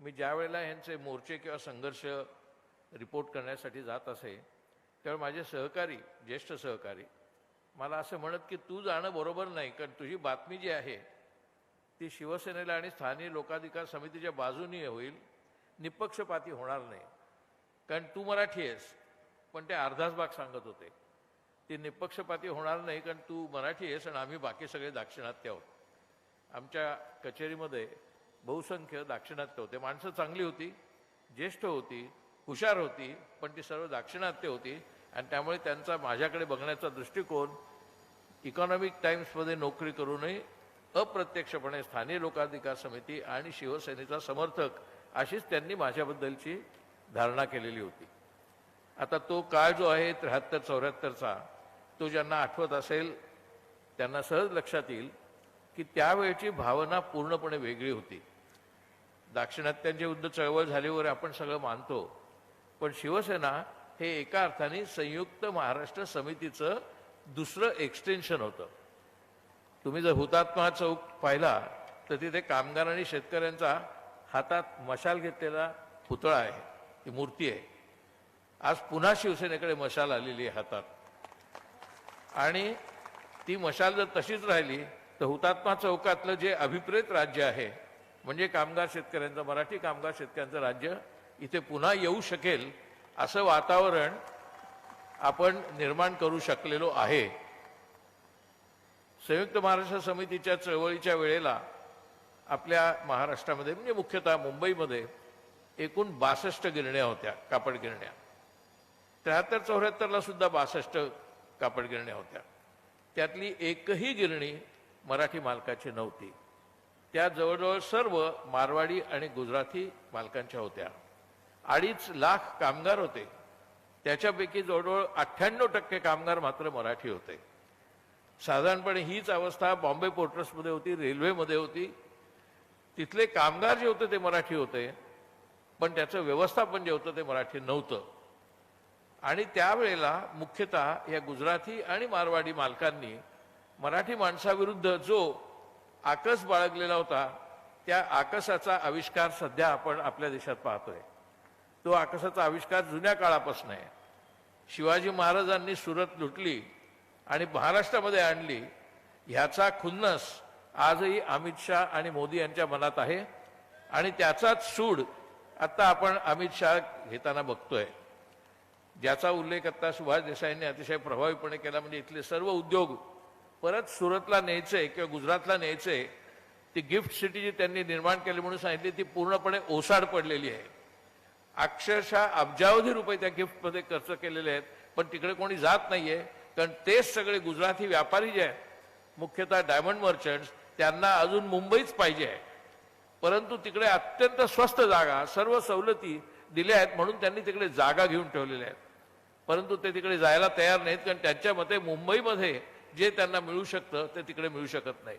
मी ज्या वेळेला यांचे मोर्चे किंवा संघर्ष रिपोर्ट करण्यासाठी जात असे त्यावेळी माझे सहकारी ज्येष्ठ सहकारी मला असं म्हणत की तू जाणं बरोबर नाही कारण तुझी बातमी जी आहे ती शिवसेनेला आणि स्थानिक लोकाधिकार समितीच्या बाजूनी होईल निपक्षपाती होणार नाही. कारण तू मराठी आहेस पण ते अर्धाच भाग सांगत होते. ती निपक्षपाती होणार नाही कारण तू मराठी आहेस आणि आम्ही बाकी सगळे दाक्षिणात्य आहोत. आमच्या कचेरीमध्ये बहुसंख्य दाक्षिणात्य होते. माणसं चांगली होती ज्येष्ठ होती हुशार होती पण ती सर्व दाक्षिणात्य होती. आणि त्यामुळे त्यांचा माझ्याकडे बघण्याचा दृष्टिकोन इकॉनॉमिक टाइम्समध्ये नोकरी करूनही अप्रत्यक्षपणे स्थानिक लोकाधिकार समिती आणि शिवसेनेचा समर्थक अशीच त्यांनी माझ्याबद्दलची धारणा केलेली होती. आता तो काळ जो आहे त्र्याहत्तर चौऱ्याहत्तरचा तो ज्यांना आठवत असेल त्यांना सहज लक्षात येईल की त्यावेळची भावना पूर्णपणे वेगळी होती. दाक्षिणात्यांची युद्ध चळवळ झाली वगैरे आपण सगळं मानतो. पण शिवसेना हे एका अर्थाने संयुक्त महाराष्ट्र समितीचं दुसरं एक्सटेन्शन होतं. तुम्ही जर हुतात्मा चौक पाहिला तर तिथे कामगार आणि शेतकऱ्यांचा हातात मशाल घेतलेला पुतळा आहे. ती मूर्ती आहे. आज पुन्हा शिवसेनेकडे मशाल आलेली आहे हातात. आणि ती मशाल जर तशीच राहिली तर हुतात्मा चौकातलं जे अभिप्रेत राज्य आहे म्हणजे कामगार शेतकऱ्यांचं मराठी कामगार शेतकऱ्यांचं राज्य इथे पुन्हा येऊ शकेल असं वातावरण आपण निर्माण करू शकलेलो आहे. संयुक्त महाराष्ट्र समितीच्या चळवळीच्या वेळेला आपल्या महाराष्ट्रामध्ये म्हणजे मुख्यतः मुंबईमध्ये एकूण बासष्ट गिरण्या होत्या कापड गिरण्या. त्र्याहत्तर चौऱ्याहत्तरला सुद्धा बासष्ट कापड गिरण्या होत्या. त्यातली एकही गिरणी मराठी मालकाची नव्हती. त्या जवळजवळ सर्व मारवाडी आणि गुजराती मालकांच्या होत्या. अडीच लाख कामगार होते. त्याच्यापैकी जवळजवळ अठ्ठ्याण्णव टक्के कामगार मात्र मराठी होते. साधारणपणे हीच अवस्था बॉम्बे पोर्टर्समध्ये होती रेल्वेमध्ये होती. तिथले कामगार जे होते ते मराठी होते पण त्याचं व्यवस्थापन जे होतं ते मराठी नव्हतं. आणि त्यावेळेला मुख्यतः या गुजराती आणि मारवाडी मालकांनी मराठी माणसाविरुद्ध जो आकस बाळगलेला होता त्या आकसाचा आविष्कार सध्या आपण आपल्या देशात पाहतोय. तो आकसाचा आविष्कार जुन्या काळापासून आहे. शिवाजी महाराजांनी सुरत लुटली आणि महाराष्ट्रामध्ये आणली. ह्याचा खुन्नस आजही अमित शाह आणि मोदी यांच्या मनात आहे आणि त्याचाच सूड आत्ता आपण अमित शाह घेताना बघतोय. ज्याचा उल्लेख आता सुभाष देसाईंनी अतिशय प्रभावीपणे केला म्हणजे इथले सर्व उद्योग परत सुरतला न्यायचंय किंवा गुजरातला न्यायचंय ती गिफ्ट सिटी जी त्यांनी निर्माण केली म्हणून सांगितली ती पूर्णपणे ओसाड पडलेली आहे. अक्षरशः अब्जावधी रुपये त्या गिफ्टमध्ये खर्च केलेले आहेत पण तिकडे कोणी जात नाहीये कारण तेच सगळे गुजराती व्यापारी जे आहेत मुख्यतः डायमंड मर्चंट्स त्यांना अजून मुंबईच पाहिजे आहे. परंतु तिकडे अत्यंत स्वस्त जागा सर्व सवलती दिल्या आहेत म्हणून त्यांनी तिकडे जागा घेऊन ठेवलेल्या आहेत. परंतु ते तिकडे जायला तयार नाहीत कारण त्यांच्या मते मुंबईमध्ये जे त्यांना मिळू शकतं ते तिकडे मिळू शकत नाही.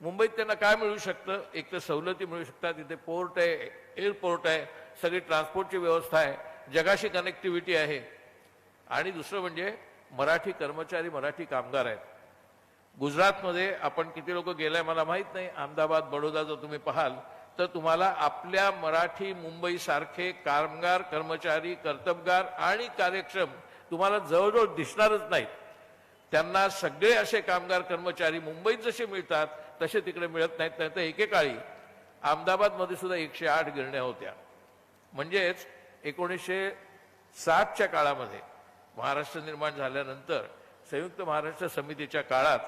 मुंबईत त्यांना काय मिळू शकतं? एक तर सवलती मिळू शकतात तिथे पोर्ट आहे एअरपोर्ट आहे सगळी ट्रान्सपोर्टची व्यवस्था आहे जगाशी कनेक्टिव्हिटी आहे. आणि दुसरं म्हणजे मराठी कर्मचारी मराठी कामगार आहेत. गुजरातमध्ये आपण किती लोक गेलाय मला माहीत नाही. अहमदाबाद बडोदा जर तुम्ही पाहाल तर तुम्हाला आपल्या मराठी मुंबईसारखे कामगार कर्मचारी कर्तबगार आणि कार्यक्षम तुम्हाला जवळजवळ दिसणारच नाहीत. त्यांना सगळे असे कामगार कर्मचारी मुंबईत जसे मिळतात तसे तिकडे मिळत नाहीत नाही तर एकेकाळी अहमदाबादमध्ये सुद्धा एकशे आठ गिरण्या होत्या. म्हणजेच एकोणीसशे सातच्या काळामध्ये महाराष्ट्र निर्माण झाल्यानंतर संयुक्त महाराष्ट्र समितीच्या काळात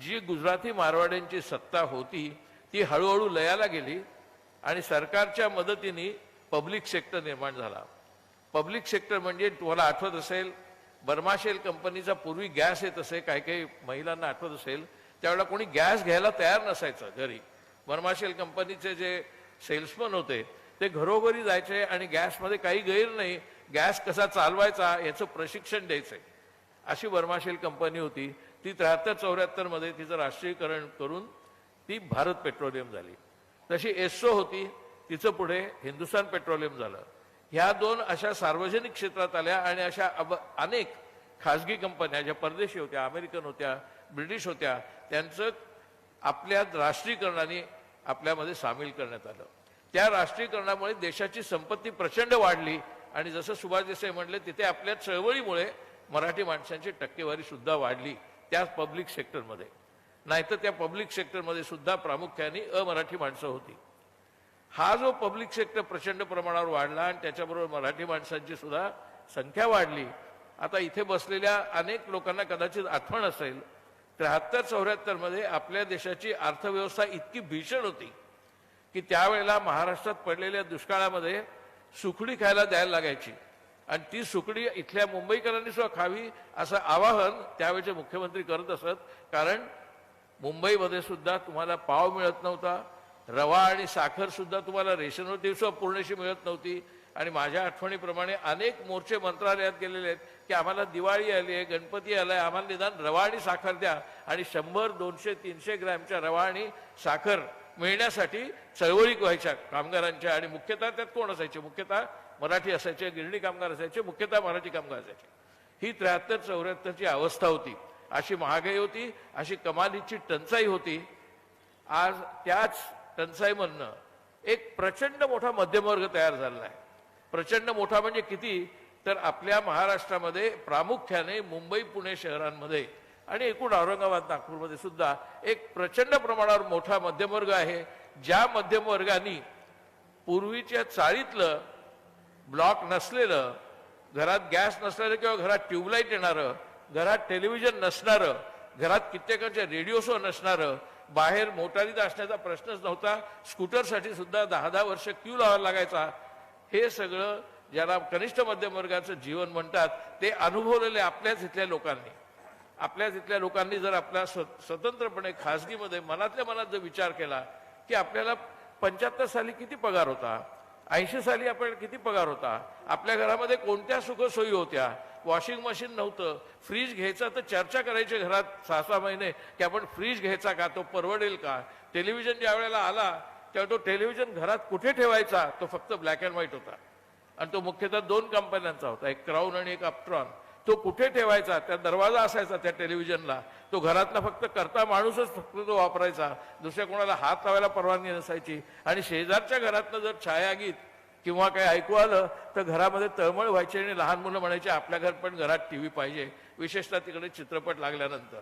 जी गुजराती मारवाड्यांची सत्ता होती ती हळूहळू लयाला गेली आणि सरकारच्या मदतीने पब्लिक सेक्टर निर्माण झाला. पब्लिक सेक्टर म्हणजे तुम्हाला आठवत असेल बर्माशेल कंपनीचा पूर्वी गॅस येत असे काही काही महिलांना आठवत असेल त्यावेळेला कोणी गॅस घ्यायला तयार नसायचं घरी. बर्माशेल कंपनीचे जे सेल्समन होते ते घरोघरी जायचे आणि गॅसमध्ये काही गैर नाही गॅस कसा चालवायचा याचं प्रशिक्षण द्यायचंय अशी बर्माशेल कंपनी होती. ती त्र्याहत्तर चौऱ्याहत्तरमध्ये तिचं राष्ट्रीयकरण करून ती भारत पेट्रोलियम झाली. तशी एस्सो होती. तिचं पुढे हिंदुस्थान पेट्रोलियम झालं. ह्या दोन अशा सार्वजनिक क्षेत्रात आल्या आणि अशा अब- अनेक खाजगी कंपन्या ज्या परदेशी होत्या अमेरिकन होत्या ब्रिटिश होत्या त्यांचं आपल्या राष्ट्रीयकरणाने आपल्यामध्ये सामील करण्यात आलं. त्या राष्ट्रीयकरणामुळे देशाची संपत्ती प्रचंड वाढली आणि जसं सुभाष देसाई म्हणले तिथे आपल्या चळवळीमुळे मराठी माणसांची टक्केवारी सुद्धा वाढली त्या पब्लिक सेक्टरमध्ये. नाहीतर त्या पब्लिक सेक्टरमध्ये सुद्धा प्रामुख्याने अमराठी माणसं होती. हा जो पब्लिक सेक्टर प्रचंड प्रमाणावर वाढला आणि त्याच्याबरोबर मराठी माणसांची सुद्धा संख्या वाढली आता इथे बसलेल्या अनेक लोकांना कदाचित आठवण असेल त्र्याहत्तर चौऱ्याहत्तरमध्ये आपल्या देशाची अर्थव्यवस्था इतकी भीषण होती की त्यावेळेला महाराष्ट्रात पडलेल्या दुष्काळामध्ये सुकडी खायला द्यायला लागायची. आणि ती सुकडी इथल्या मुंबईकरांनी सुद्धा खावी असं आवाहन त्यावेळेचे मुख्यमंत्री करत असत कारण मुंबईमध्ये सुद्धा तुम्हाला पाव मिळत नव्हता रवा आणि साखरसुद्धा तुम्हाला रेशनवर दिवसा पूर्णशी मिळत नव्हती. आणि माझ्या आठवणीप्रमाणे अनेक मोर्चे मंत्रालयात गेलेले आहेत की आम्हाला दिवाळी आली आहे गणपती आला आहे आम्हाला निदान रवा आणि साखर द्या. आणि शंभर दोनशे तीनशे ग्रॅमच्या रवा आणि साखर मिळण्यासाठी चळवळी व्हायच्या कामगारांच्या. आणि मुख्यतः त्यात कोण असायचे? मुख्यतः मराठी असायचे गिरणी कामगार असायचे मुख्यतः मराठी कामगार असायचे. ही त्र्याहत्तर चौऱ्याहत्तरची अवस्था होती. अशी महागाई होती अशी कमालीची टंचाई होती. आज त्याच टंचाईमधनं एक प्रचंड मोठा मध्यमवर्ग तयार झालेला आहे. प्रचंड मोठा म्हणजे किती? तर आपल्या महाराष्ट्रामध्ये प्रामुख्याने मुंबई पुणे शहरांमध्ये आणि एकूण औरंगाबाद नागपूरमध्ये सुद्धा एक प्रचंड प्रमाणावर मोठा मध्यमवर्ग आहे. ज्या मध्यमवर्गानी पूर्वीच्या चाळीतलं ब्लॉक नसलेलं घरात गॅस नसलेलं किंवा घरात ट्यूबलाईट येणारं घरात टेलिव्हिजन नसणारं घरात कित्येकांच्या रेडिओ शो नसणारं बाहेर मोटारीत असण्याचा प्रश्नच नव्हता. स्कूटरसाठी सुद्धा दहा दहा वर्ष क्यू लावायला लागायचा. हे सगळं ज्याला कनिष्ठ मध्यम वर्गाचं जीवन म्हणतात ते अनुभवलेले आपल्याच इथल्या लोकांनी. आपल्याच इथल्या लोकांनी जर आपल्या स्वतंत्रपणे खासगीमध्ये मनातल्या मनात जर विचार केला की आपल्याला पंच्याहत्तर साली किती पगार होता? ऐंशी साली आपण किती पगार होता? आपल्या घरामध्ये कोणत्या सुखसोयी होत्या? वॉशिंग मशीन नव्हतं. फ्रीज घ्यायचा तर चर्चा करायची घरात सहा सहा महिने की आपण फ्रीज घ्यायचा का तो परवडेल का? टेलिव्हिजन ज्या वेळेला आला तेव्हा तो टेलिव्हिजन घरात कुठे ठेवायचा? तो फक्त ब्लॅक अँड व्हाईट होता. आणि तो मुख्यतः दोन कंपन्यांचा होता एक क्राऊन आणि एक अपट्रॉन तो कुठे ठेवायचा? त्या दरवाजा असायचा त्या टेलिव्हिजनला. तो घरातला फक्त करता माणूसच फक्त तो वापरायचा. दुसऱ्या कोणाला हात लावायला परवानगी नसायची. आणि शेजारच्या घरातनं जर छायागीत किंवा काही ऐकू आलं तर घरामध्ये तळमळ व्हायची आणि लहान मुलं म्हणायचे आपल्या घर पण घरात टी व्ही पाहिजे. विशेषतः तिकडे चित्रपट लागल्यानंतर.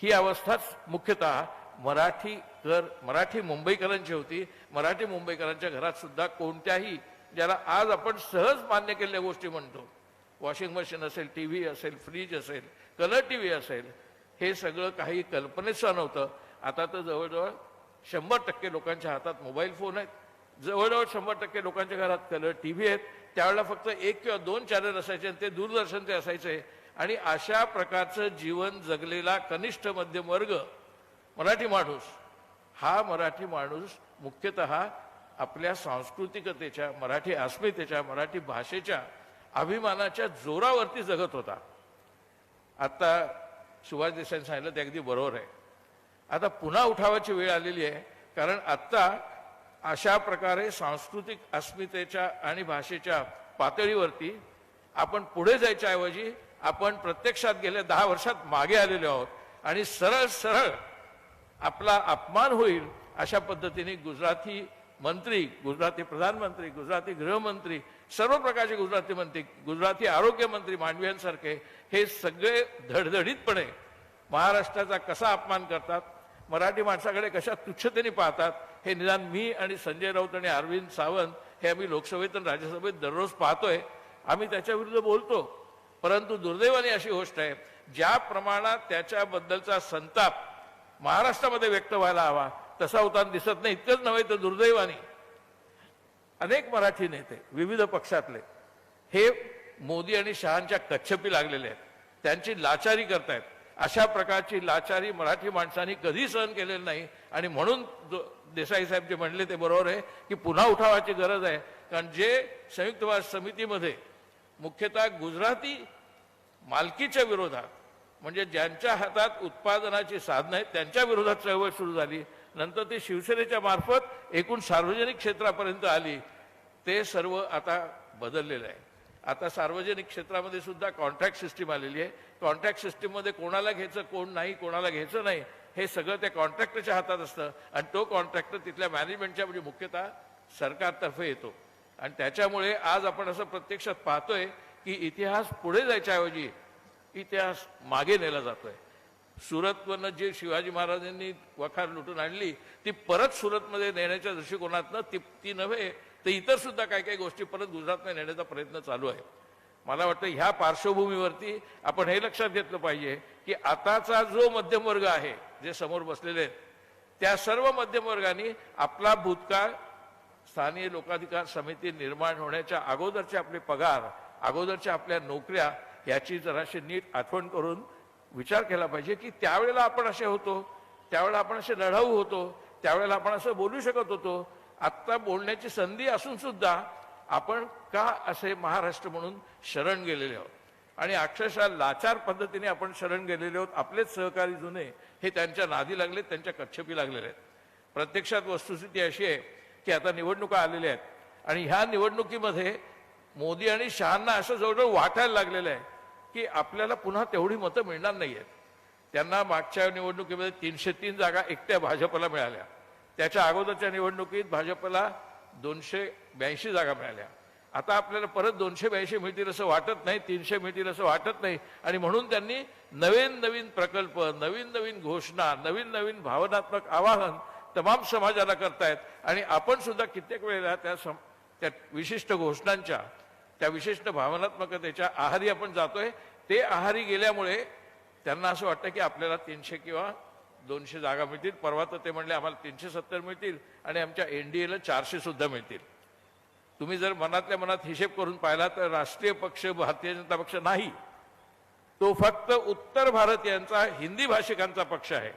ही अवस्थाच मुख्यतः मराठी घर मराठी मुंबईकरांची होती. मराठी मुंबईकरांच्या घरात सुद्धा कोणत्याही ज्याला आज आपण सहज मान्य केलेल्या गोष्टी म्हणतो वॉशिंग मशीन असेल टी व्ही असेल फ्रीज असेल कलर टी व्ही असेल हे सगळं काही कल्पनेचं नव्हतं. आता तर जवळजवळ शंभर टक्के लोकांच्या हातात मोबाईल फोन आहेत. जवळजवळ शंभर टक्के लोकांच्या घरात कलर टी व्ही आहेत. त्यावेळेला फक्त एक किंवा दोन चॅनल असायचे आणि ते दूरदर्शनचे असायचे. आणि अशा प्रकारचं जीवन जगलेला कनिष्ठ मध्यम वर्ग मराठी माणूस हा मराठी माणूस मुख्यतः आपल्या सांस्कृतिकतेच्या मराठी अस्मितेच्या मराठी भाषेच्या अभिमानाच्या जोरावरती जगत होता. आता सुभाष देसाईंनी सांगितलं ते अगदी बरोबर आहे. आता पुन्हा उठावाची वेळ आलेली आहे कारण आत्ता अशा प्रकारे सांस्कृतिक अस्मितेच्या आणि भाषेच्या पातळीवरती आपण पुढे जायच्या ऐवजी आपण प्रत्यक्षात गेल्या दहा वर्षात मागे आलेलो आहोत आणि सरळ सरळ आपला अपमान होईल अशा पद्धतीने गुजराती मंत्री गुजराती प्रधानमंत्री गुजराती गृहमंत्री सर्व प्रकारचे गुजराती मंत्री गुजराती आरोग्यमंत्री मांडव्यांसारखे हे सगळे धडधडीतपणे महाराष्ट्राचा कसा अपमान करतात मराठी माणसाकडे कशा तुच्छतेने पाहतात हे निदान मी आणि संजय राऊत आणि अरविंद सावंत हे आम्ही लोकसभेत आणि राज्यसभेत दररोज पाहतोय. आम्ही त्याच्याविरुद्ध बोलतो. परंतु दुर्दैवाने अशी गोष्ट आहे ज्या प्रमाणात त्याच्याबद्दलचा संताप महाराष्ट्रामध्ये व्यक्त व्हायला हवा तसा होताना दिसत नाही. इतकंच नव्हे तर दुर्दैवाने अनेक मराठी नेते विविध पक्षातले हे मोदी आणि शहांच्या कच्छपी लागलेले आहेत. त्यांची लाचारी करतायत. अशा प्रकारची लाचारी मराठी माणसांनी कधी सहन केलेली नाही. आणि म्हणून जो देसाई साहेब जे म्हणले ते बरोबर आहे की पुन्हा उठावाची गरज आहे. कारण जे संयुक्त राष्ट्र समितीमध्ये मुख्यतः गुजराती मालकीच्या विरोधात म्हणजे ज्यांच्या हातात उत्पादनाची साधनं आहेत त्यांच्या विरोधात चळवळ सुरू झाली. नंतर ती शिवसेनेच्या मार्फत एकूण सार्वजनिक क्षेत्रापर्यंत आली. ते सर्व आता बदललेलं आहे. आता सार्वजनिक क्षेत्रामध्ये सुद्धा कॉन्ट्रॅक्ट सिस्टीम आलेली आहे. कॉन्ट्रॅक्ट सिस्टीममध्ये कोणाला घ्यायचं कोण नाही कोणाला घ्यायचं नाही हे सगळं त्या कॉन्ट्रॅक्टरच्या हातात असतं. आणि तो कॉन्ट्रॅक्टर तिथल्या मॅनेजमेंटच्या म्हणजे मुख्यतः सरकारतर्फे येतो. आणि त्याच्यामुळे आज आपण असं प्रत्यक्षात पाहतोय की इतिहास पुढे जायच्याऐवजी इतिहास मागे नेला जातोय. सुरतवरनं जे शिवाजी महाराजांनी वखार लुटून आणली ती परत सुरतमध्ये नेण्याच्या दृष्टिकोनातनं ती ती नव्हे तर इतर सुद्धा काही काही गोष्टी परत गुजरातने नेण्याचा प्रयत्न चालू आहे. मला वाटतं ह्या पार्श्वभूमीवरती आपण हे लक्षात घेतलं पाहिजे की आताचा जो मध्यम वर्ग आहे जे समोर बसलेले आहेत त्या सर्व मध्यम वर्गाने आपला भूतकाळ स्थानीय लोकाधिकार समिती निर्माण होण्याच्या अगोदरचे आपले पगार अगोदरच्या आपल्या नोकऱ्या याची जराशी नीट आठवण करून विचार केला पाहिजे की त्यावेळेला आपण असे होतो त्यावेळेला आपण असे लढाऊ होतो त्यावेळेला आपण असं बोलू शकत होतो आत्ता बोलण्याची संधी असून सुद्धा आपण का असे महाराष्ट्र म्हणून शरण गेलेले आहोत? आणि अक्षरशः लाचार पद्धतीने आपण शरण गेलेले आहोत. आपलेच सहकारी जुने हे त्यांच्या नादी लागलेत त्यांच्या कच्छपी लागलेले आहेत. प्रत्यक्षात वस्तुस्थिती अशी आहे की आता निवडणुका आलेल्या आहेत. आणि ह्या निवडणुकीमध्ये मोदी आणि शहांना असं जवळजवळ वाटायला लागलेलं आहे की आपल्याला पुन्हा तेवढी मतं मिळणार नाही आहेत त्यांना मागच्या निवडणुकीमध्ये तीनशे तीन जागा एकट्या भाजपला मिळाल्या. त्याच्या अगोदरच्या निवडणुकीत भाजपला दोनशे ब्याऐंशी जागा मिळाल्या. आता आपल्याला परत दोनशे ब्याऐंशी मिळतील असं वाटत नाही तीनशे मिळतील असं वाटत नाही. आणि म्हणून त्यांनी नवीन नवीन प्रकल्प नवीन नवीन घोषणा नवीन नवीन भावनात्मक आवाहन तमाम समाजाला करतायत. आणि आपण सुद्धा कित्येक वेळेला त्या सम त्या विशिष्ट घोषणांच्या त्या विशिष्ट भावनात्मकतेच्या आहारी आपण जातोय. ते आहारी गेल्यामुळे त्यांना असं वाटतं की आपल्याला तीनशे किंवा दोनशे जागा मिळतील. परवा तर ते म्हणले आम्हाला तीनशे सत्तर मिळतील आणि आमच्या एनडीएला चारशे सुद्धा मिळतील. तुम्ही जर मनातल्या मनात हिशेब करून पाहिला तर राष्ट्रीय पक्ष भारतीय जनता पक्ष नाही. तो फक्त उत्तर भारतीयांचा हिंदी भाषिकांचा पक्ष आहे.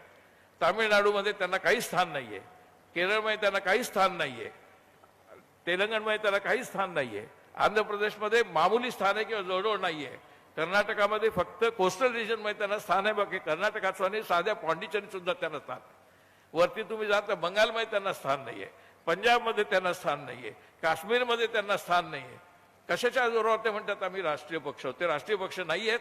तामिळनाडूमध्ये त्यांना काही स्थान नाहीये. केरळमध्ये त्यांना काही स्थान नाहीये. तेलंगणमध्ये त्याला काही स्थान नाहीये. आंध्र प्रदेशमध्ये मामूली स्थान आहे किंवा जवळजवळ नाहीये. कर्नाटकामध्ये फक्त कोस्टल रिजनमध्ये त्यांना स्थान आहे बाकी कर्नाटकाचं आणि साध्या पॉंडिचेरी सुद्धा त्यांना स्थान वरती तुम्ही जाता तर बंगालमध्ये त्यांना स्थान नाही आहे पंजाबमध्ये त्यांना स्थान नाही आहे काश्मीरमध्ये त्यांना स्थान नाही आहे कशाच्या जोरावर ते म्हणतात आम्ही राष्ट्रीय पक्ष ते राष्ट्रीय पक्ष नाही आहेत.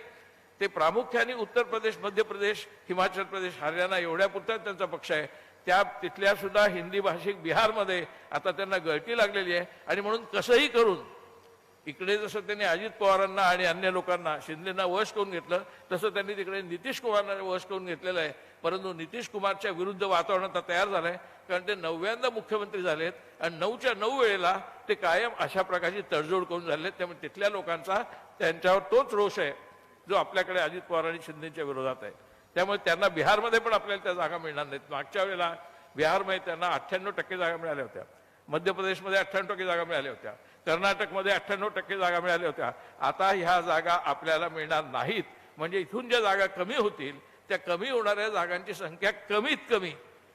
ते प्रामुख्याने उत्तर प्रदेश मध्य प्रदेश हिमाचल प्रदेश हरियाणा एवढ्या पुरता त्यांचा पक्ष आहे. त्या तिथल्या सुद्धा हिंदी भाषिक बिहारमध्ये आता त्यांना गळती लागलेली आहे. आणि म्हणून कसंही करून इकडे जसं त्यांनी अजित पवारांना आणि अन्य लोकांना शिंदेना वश करून घेतलं तसं त्यांनी तिकडे नितीश कुमारांना वश करून घेतलेलं आहे. परंतु नितीश कुमारच्या विरुद्ध वातावरण आता तयार झालंय कारण ते नवव्यांदा मुख्यमंत्री झालेत आणि नऊच्या नऊ वेळेला ते कायम अशा प्रकारची तडजोड करून झालेत. त्यामुळे तिथल्या लोकांचा त्यांच्यावर तोच रोष आहे जो आपल्याकडे अजित पवार आणि शिंदेच्या विरोधात आहे. त्यामुळे त्यांना बिहारमध्ये पण आपल्याला त्या जागा मिळणार नाहीत. मागच्या वेळेला बिहारमध्ये त्यांना अठ्ठ्याण्णव टक्के जागा मिळाल्या होत्या. मध्य प्रदेशमध्ये अठ्ठ्याण्णव टक्के जागा मिळाल्या होत्या. कर्नाटकमध्ये अठ्ठ्याण्णव टक्के जागा मिळाल्या होत्या. आता ह्या जागा आपल्याला मिळणार नाहीत. म्हणजे इथून ज्या जागा कमी होतील त्या कमी होणाऱ्या जागांची संख्या कमीत कमी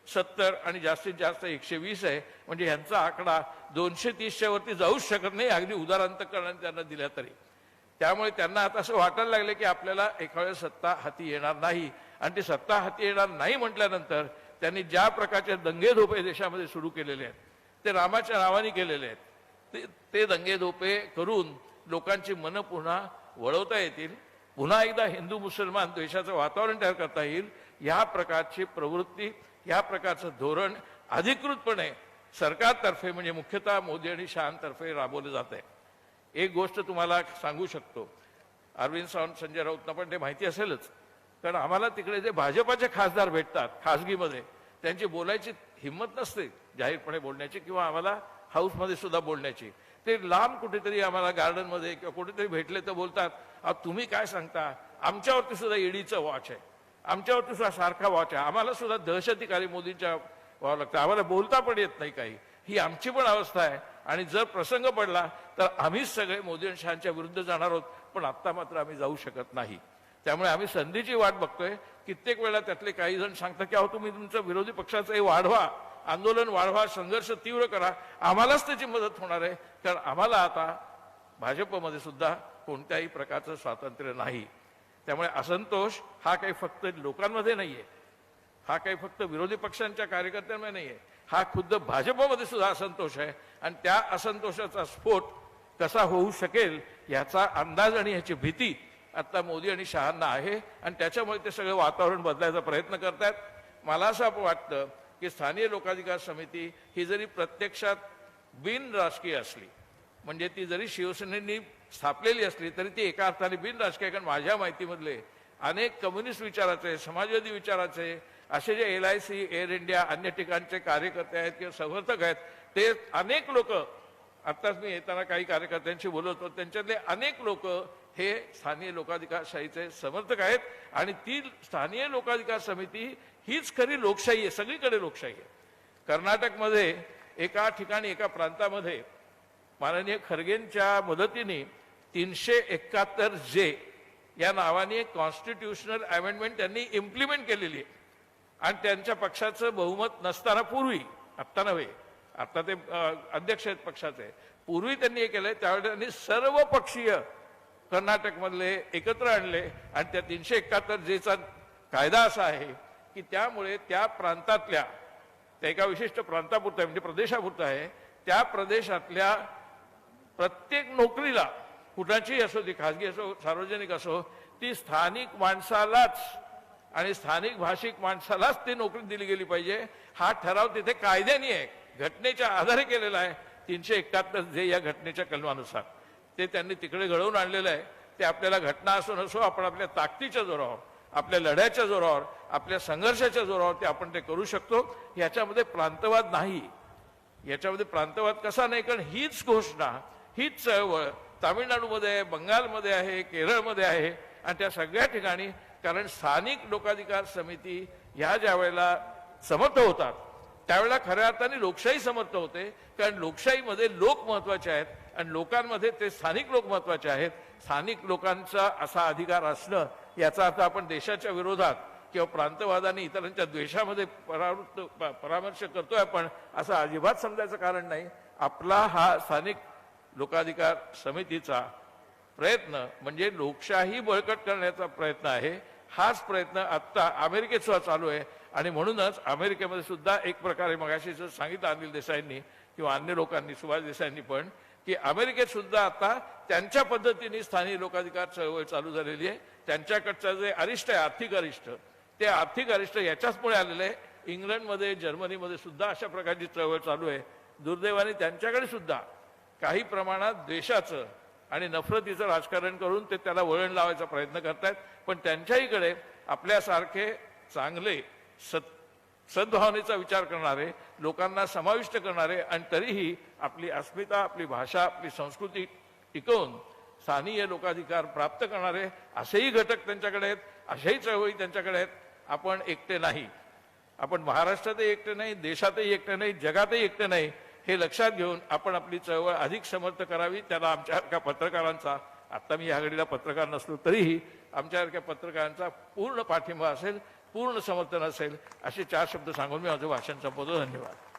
सत्तर आणि जास्तीत जास्त एकशे वीस आहे. म्हणजे ह्यांचा आकडा दोनशे तीसच्या वरती जाऊच शकत नाही अगदी उदारांतकरणाने त्यांना दिल्या तरी. त्यामुळे त्यांना आता असं वाटायला लागलं की आपल्याला एका वेळेस सत्ता हाती येणार नाही. आणि ती सत्ता हाती येणार नाही म्हटल्यानंतर त्यांनी ज्या प्रकारचे दंगे धोपे देशामध्ये सुरू केलेले आहेत ते रामाच्या नावाने केलेले आहेत ते ते दंगे धोपे करून लोकांची मनं पुन्हा वळवता येतील. पुन्हा एकदा हिंदू मुसलमान द्वेषाचं वातावरण तयार करता येईल. ह्या प्रकारची प्रवृत्ती ह्या प्रकारचं धोरण अधिकृतपणे सरकारतर्फे म्हणजे मुख्यतः मोदी आणि शहांतर्फे राबवलं जात. आहे एक गोष्ट तुम्हाला सांगू शकतो. अरविंद सावंत संजय राऊतना पण ते माहिती असेलच. कारण आम्हाला तिकडे जे भाजपाचे खासदार भेटतात खासगीमध्ये त्यांची बोलायची हिंमत नसते जाहीरपणे बोलण्याची किंवा आम्हाला हाऊसमध्ये सुद्धा बोलण्याची. ते लांब कुठेतरी आम्हाला गार्डनमध्ये किंवा कुठेतरी भेटले तर बोलतात "अहो, तुम्ही काय सांगता? आमच्यावरती सुद्धा ईडीचं वॉच आहे. आमच्यावरती सुद्धा सारखा वॉच आहे. आम्हाला सुद्धा दहशतिकारी मोदींच्या व्हावं लागतं. आम्हाला बोलता पण येत नाही काही. ही आमची पण अवस्था आहे. आणि जर प्रसंग पडला तर आम्हीच सगळे मोदी आणि शहांच्या विरुद्ध जाणार आहोत. पण आत्ता मात्र आम्ही जाऊ शकत नाही. त्यामुळे आम्ही संधीची वाट बघतोय. कित्येक वेळा त्यातले काही जण सांगतात की अहो तुम्ही तुमचं विरोधी पक्षाचं वाढवा. आंदोलन वाढवा संघर्ष तीव्र करा. आम्हालाच त्याची मदत होणार आहे. कारण आम्हाला आता भाजपमध्ये सुद्धा कोणत्याही प्रकारचं स्वातंत्र्य नाही. त्यामुळे असंतोष हा काही फक्त लोकांमध्ये नाही आहे हा काही फक्त विरोधी पक्षांच्या कार्यकर्त्यांमध्ये नाही आहे हा खुद्द भाजपमध्ये सुद्धा असंतोष आहे. आणि त्या असंतोषाचा स्फोट कसा होऊ शकेल याचा अंदाज आणि याची भीती आता मोदी आणि शहांना आहे. आणि त्याच्यामुळे ते सगळं वातावरण बदलायचा प्रयत्न करतायत. मला असं वाटतं की स्थानीय लोकाधिकार समिती ही जरी प्रत्यक्षात बिन राजकीय असली म्हणजे ती जरी शिवसेनेनी स्थापलेली असली तरी ती एका अर्थाने बिन राजकीय कारण माझ्या माहितीमधले अनेक कम्युनिस्ट विचाराचे समाजवादी विचाराचे असे जे L I C Air India अन्य ठिकाणचे कार्यकर्ते आहेत किंवा समर्थक आहेत ते अनेक लोक आत्ताच मी येताना काही कार्यकर्त्यांशी बोलत होतो त्यांच्यातले अनेक लोक हे स्थानीय लोकाधिकारशाहीचे समर्थक आहेत. आणि ती स्थानीय लोकाधिकार समिती हीच खरी लोकशाही आहे सगळीकडे लोकशाही आहे. कर्नाटकमध्ये एका ठिकाणी एका प्रांतामध्ये माननीय खरगेंच्या मदतीने तीनशे एकाहत्तर जे या नावाने एक कॉन्स्टिट्युशनल अमेंडमेंट त्यांनी इम्प्लिमेंट केलेली आहे. आणि त्यांच्या पक्षाचं बहुमत नसताना पूर्वी आत्ता नव्हे आत्ता ते अध्यक्ष आहेत पक्षाचे. पूर्वी त्यांनी हे केलंय त्यावेळी त्यांनी सर्व पक्षीय कर्नाटकमधले एकत्र आणले आणि त्या तीनशे एकाहत्तर जेचा कायदा असा आहे की त्यामुळे त्या प्रांतातल्या त्या एका विशिष्ट प्रांतापुरतं आहे, म्हणजे प्रदेशापुरतं आहे त्या प्रदेशातल्या प्रत्येक नोकरीला कुणाची असो ती खाजगी असो सार्वजनिक असो ती स्थानिक माणसालाच आणि स्थानिक भाषिक माणसालाच ती नोकरी दिली गेली पाहिजे. हा ठराव तिथे कायद्याने आहे. घटनेच्या आधारे केलेला आहे. तीनशे एकाहत्तर जे या घटनेच्या कलमानुसार. ते त्यांनी तिकडे घडवून आणलेलं आहे. ते आपल्याला घटना असो नसो आपण आपल्या ताकदीच्या जोरावर. आपल्या लढ्याच्या जोरावर आपल्या संघर्षाच्या जोरावर ते आपण ते करू शकतो. याच्यामध्ये प्रांतवाद नाही. याच्यामध्ये प्रांतवाद कसा नाही? कारण हीच घोषणा हीच चळवळ तामिळनाडूमध्ये आहे बंगालमध्ये आहे केरळमध्ये आहे आणि त्या सगळ्या ठिकाणी कारण स्थानिक लोकाधिकार समिती ह्या ज्या वेळेला समर्थ होतात त्यावेळेला खऱ्या अर्थाने लोकशाही समर्थ होते. कारण लोकशाहीमध्ये लोक महत्त्वाचे आहेत आणि लोकांमध्ये ते स्थानिक लोक महत्त्वाचे आहेत. स्थानिक लोकांचा असा अधिकार असणं याचा अर्थ आपण देशाच्या विरोधात किंवा प्रांतवादाने इतरांच्या द्वेषामध्ये परावृत्त प- परामर्श करतोय आपण असं अजिबात समजायचं कारण नाही. आपला हा स्थानिक लोकाधिकार समितीचा प्रयत्न म्हणजे लोकशाही बळकट करण्याचा प्रयत्न आहे. हाच प्रयत्न आत्ता अमेरिकेत सुद्धा चालू आहे. आणि म्हणूनच अमेरिकेमध्ये सुद्धा एक प्रकारे मगाशी सांगितलं अनिल देसाईंनी किंवा अन्य लोकांनी सुभाष देसाईंनी पण की अमेरिकेत सुद्धा आता त्यांच्या पद्धतीने स्थानिक लोकाधिकार चळवळ चालू झालेली आहे. त्यांच्याकडचं जे अरिष्ट आहे आर्थिक अरिष्ट ते आर्थिक अरिष्ट याच्याचमुळे आलेलं आहे. इंग्लंडमध्ये जर्मनीमध्ये सुद्धा अशा प्रकारची चळवळ चालू आहे. दुर्दैवाने त्यांच्याकडे सुद्धा काही प्रमाणात द्वेषाचं आणि नफरतीचं राजकारण करून ते त्याला वळण लावायचा प्रयत्न करतायत. पण त्यांच्याहीकडे आपल्यासारखे चांगले सत सद्भावनेचा विचार करणारे लोकांना समाविष्ट करणारे आणि तरीही आपली अस्मिता आपली भाषा आपली संस्कृती टिकवून स्थानीय लोकाधिकार प्राप्त करणारे असेही घटक त्यांच्याकडे आहेत अशाही चळवळी त्यांच्याकडे आहेत आपण एकटे नाही. आपण महाराष्ट्रातही एकटे नाही देशातही एकटे नाही जगातही एकटे नाही हे लक्षात घेऊन आपण आपली चळवळ अधिक समर्थ करावी त्याला आमच्यासारख्या पत्रकारांचा आत्ता मी या घडीला पत्रकार नसलो तरीही आमच्यासारख्या पत्रकारांचा पूर्ण पाठिंबा असेल पूर्ण समर्थन असेल असे चार शब्द सांगून मी माझं भाषण संपवतो. धन्यवाद.